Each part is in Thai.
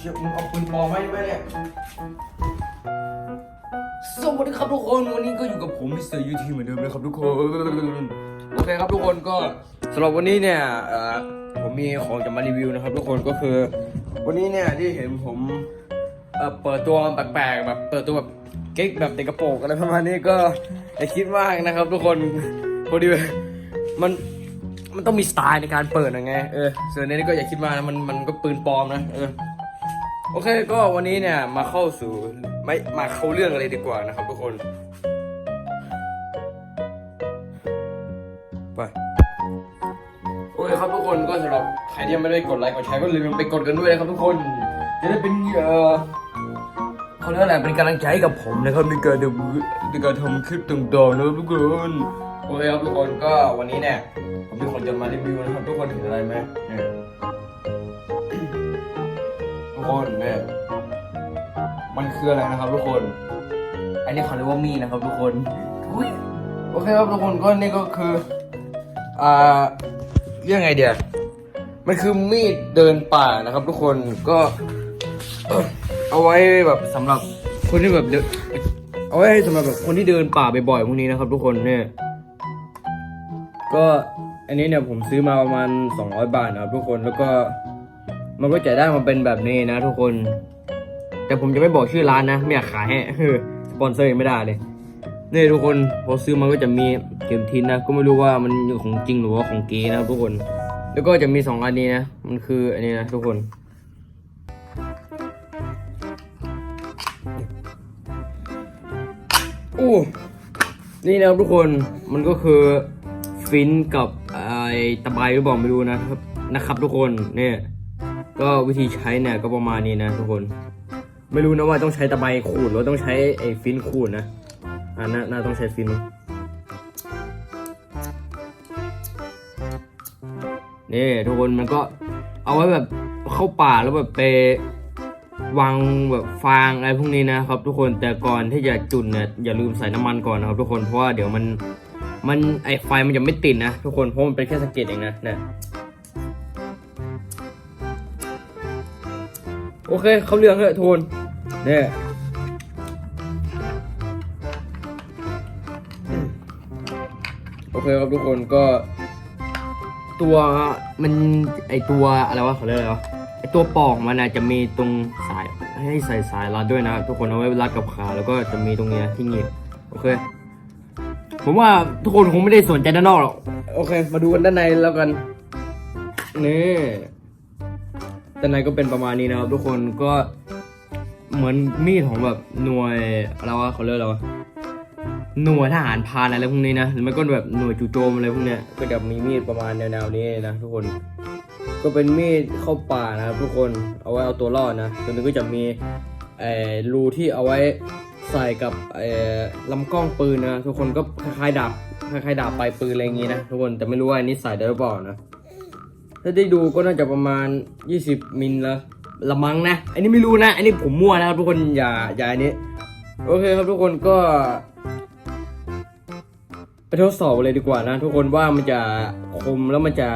เชี่ยมึงเอาปืนปลอมไหมไหมเนี่ยสวัสดีครับทุกคนวันนี้ก็อยู่กับผมมิสเตอร์ยูทีเหมือนเดิมเลยครับทุกคนโอเคครับทุกคนก็สำหรับวันนี้เนี่ยเอ่อผมมีของจะมารีวิวนะครับ ทุกคนก็คือ วันนี้เนี่ยที่เห็นผมเอ่อเปิดตัวแปลกๆแบบเปิดตัวแบบเก๊กแบบเด็กกระโปรงอะไรประมาณนี้ก็อย่าคิดมากนะครับ ทุกคนพอดีมันมันต้องมีสไตล์ในการเปิดนะไงเออส่วนนี้ก็อย่าคิดมากนะมันมันก็ปืนปลอมนะเออ โอเคก็วันนี้เนี่ยมาเข้าสู่ไม่มาเข้าเรื่องอะไรดีกว่านะครับทุกคนไปโอเคครับทุกคนก็สำหรับใครที่ยังไม่ได้กดไลค์กดแชร์ก็ลืมไปกดกันด้วยนะครับทุกคนจะได้เป็นเอ่อเขาเรียกอะไรเป็นกำลังใจให้กับผมนะครับในการในการทำคลิปต่างๆนะครับทุกคนโอเคครับทุกคนก็วันนี้เนี่ยผมมีคนจะมารีวิวนะครับทุกคนเห็นอะไรไหมเนี่ย ทุกคนเนี่ยมันคืออะไรนะครับทุกคน อันนี้เขาเรียกว่ามีดนะครับทุกคนอุ๊ยโอเคครับทุกคนก็นี่ก็คืออ่าเรียกไงเดียวมันคือมีดเดินป่านะครับ ทุกคนก็เอาไว้แบบสำหรับคนที่แบบเดินเอาไว้สำหรับแบบคนที่เดินป่าบ่อยๆพวกนี้นะครับ ทุกคนเนี่ยก็อันนี้เนี่ยผมซื้อมาประมาณ 200 บาทนะครับทุกคนแล้วก็ มันก็จะได้มาเป็นแบบนี้นะทุกคน แต่ผมจะไม่บอกชื่อร้านนะ ไม่อยากขายให้สปอนเซอร์ไม่ได้เลยนี่ทุกคนพอซื้อมาก็จะมีเข็มทินนะ ก็ไม่รู้ว่ามันของจริงหรือว่าของเก๊นะทุกคน แล้วก็จะมีสองอันนี้นะ มันคืออันนี้นะทุกคนโอ้นี่นะครับทุกคนมันก็คือฟินกับไอตะไบหรือเปล่าไม่รู้นะครับนะครับทุกคนเนี่ย ก็วิธีใช้เนี่ยก็ประมาณนี้นะทุกคน ไม่รู้นะว่าต้องใช้ตะไบขูดหรือว่าต้องใช้ไอ้ฟินขูดนะอ่าน่าน่าต้องใช้ฟินนี่ทุกคนมันก็เอาไว้แบบเข้าป่าแล้วแบบไปวางแบบฟางอะไรพวกนี้นะครับ ทุกคนแต่ก่อนที่จะจุดเนี่ยอย่าลืมใส่น้ำมันก่อนนะครับ ทุกคนเพราะว่าเดี๋ยวมันมันไอไฟมันจะไม่ติดนะ ทุกคนเพราะมันเป็นแค่สะเก็ดเองนะเนี่ย โอเคเขาเรื่องเถอะทุกคนเนี่ยโอเคครับทุกคนก็ ตัวมันไอตัวอะไรวะเขาเรียกอะไรวะไอตัวปอกมันนะจะมีตรงสายให้ใส่สายรัดด้วยนะ ทุกคนเอาไว้รัดกับขาแล้วก็จะมีตรงเนี้ยที่หนีบโอเค ผมว่าทุกคนคงไม่ได้สนใจด้านนอกหรอกโอเค มาดูกันด้านในแล้วกันนี่ ด้านในก็เป็นประมาณนี้นะครับ ทุกคนก็เหมือนมีดของแบบหน่วยอะไรวะเขาเรียกอะไรวะหน่วยทหารพานอะไรพวกนี้นะหรือไม่ก็แบบหน่วยจู่โจมอะไรพวกเนี้ยก็จะมีมีดประมาณแนวๆนี้นะทุกคน ก็เป็นมีดเข้าป่านะครับทุกคนเอาไว้เอาตัวรอดนะตัวนี้ก็จะมีเอ่อรูที่เอาไว้ใส่กับเอ่อลำกล้องปืนนะทุกคนก็คล้ายๆดาบคล้ายๆดาบปลายปืนอะไรอย่างงี้นะทุกคนแต่ไม่รู้ว่าอันนี้ใส่ได้หรือเปล่านะ ถ้าได้ดูก็น่าจะประมาณ 20 มิลละละมังนะ อันนี้ไม่รู้นะ อันนี้ผมมั่วนะครับทุกคนอย่าอย่าอันนี้ โอเคครับทุกคนก็ ไปทดสอบเลยดีกว่านะ ทุกคนว่ามันจะคมแล้วมันจะ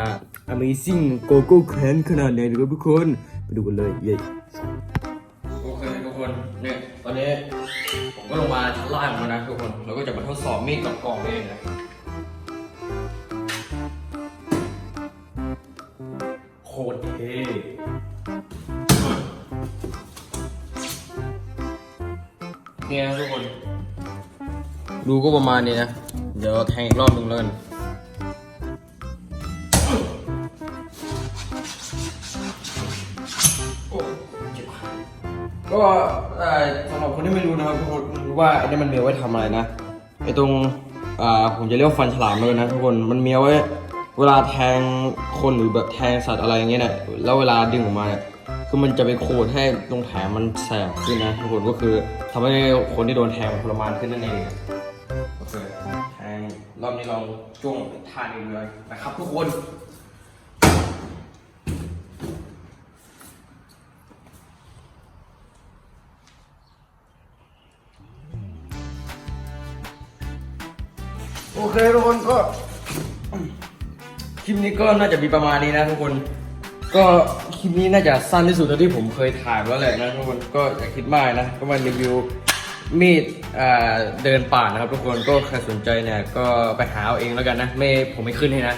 Amazing Go Go Can ขนาดไหนนะครับทุกคนไปดูกันเลยเย้โอเคทุกคนเนี่ยตอนนี้ผมก็ลงมาชั้นล่างแล้วนะทุกคนเราก็จะมาทดสอบมีดกับกล่องนี่นะ ตรเท่เนี่ยทุกคน ดูก็ประมาณนี้นะ เดี๋ยวแทงอีกรอบหนึ่งเลยก็สำหรับคนที่ไม่รู้นะครับทุกคนว่าไอ้นี่มันมีเอาไว้ทำอะไรนะไอ้ตรงอ่าผมจะเรียกว่าฟันฉลามเลยนะทุกคนมันมีเอาไว้ เวลาแทงคนหรือแบบแทงสัตว์อะไรอย่างเงี้ยเนี่ยแล้วเวลาดึงออกมาเนี่ยคือมันจะไปโคดให้ตรงแผลมันแสบขึ้นนะทุกคนก็คือทำให้คนที่โดนแทงทรมานขึ้นนั่นเองโอเคแทงรอบนี้ลองจ้วงท่านี้เลยนะครับทุกคนโอเคทุกคนก็ คลิปนี้ก็น่าจะมีประมาณนี้นะทุกคน ก็คลิปนี้น่าจะสั้นที่สุดเท่าที่ผมเคยถ่ายแล้วแหละนะทุกคนก็อย่าคิดมากนะก็มารีวิวมีดเดินป่านะครับ ทุกคนก็ใครสนใจเนี่ยก็ไปหาเอาเองแล้วกันนะ ไม่ผมไม่ขึ้นให้นะ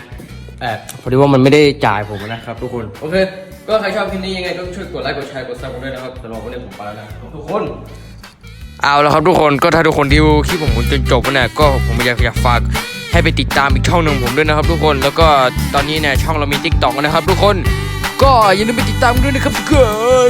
เออพอดีว่ามันไม่ได้จ่ายผมนะครับ ทุกคนโอเคก็ใครชอบคลิปนี้ยังไงก็ช่วยกดไลค์กดแชร์กดซับผมด้วยนะครับสำหรับวันนี้ผมไปแล้วนะทุกคนเอาแล้วครับทุกคนก็ถ้าทุกคนดูคลิปผมจนจบเนี่ยก็ผมอยากอยากฝาก ให้ไปติดตามอีกช่องหนึ่งผมด้วยนะครับทุกคน แล้วก็ตอนนี้เนี่ยช่องเรามีทิกตอกนะครับทุกคน ก็อย่าลืมไปติดตามด้วยนะครับทุกคน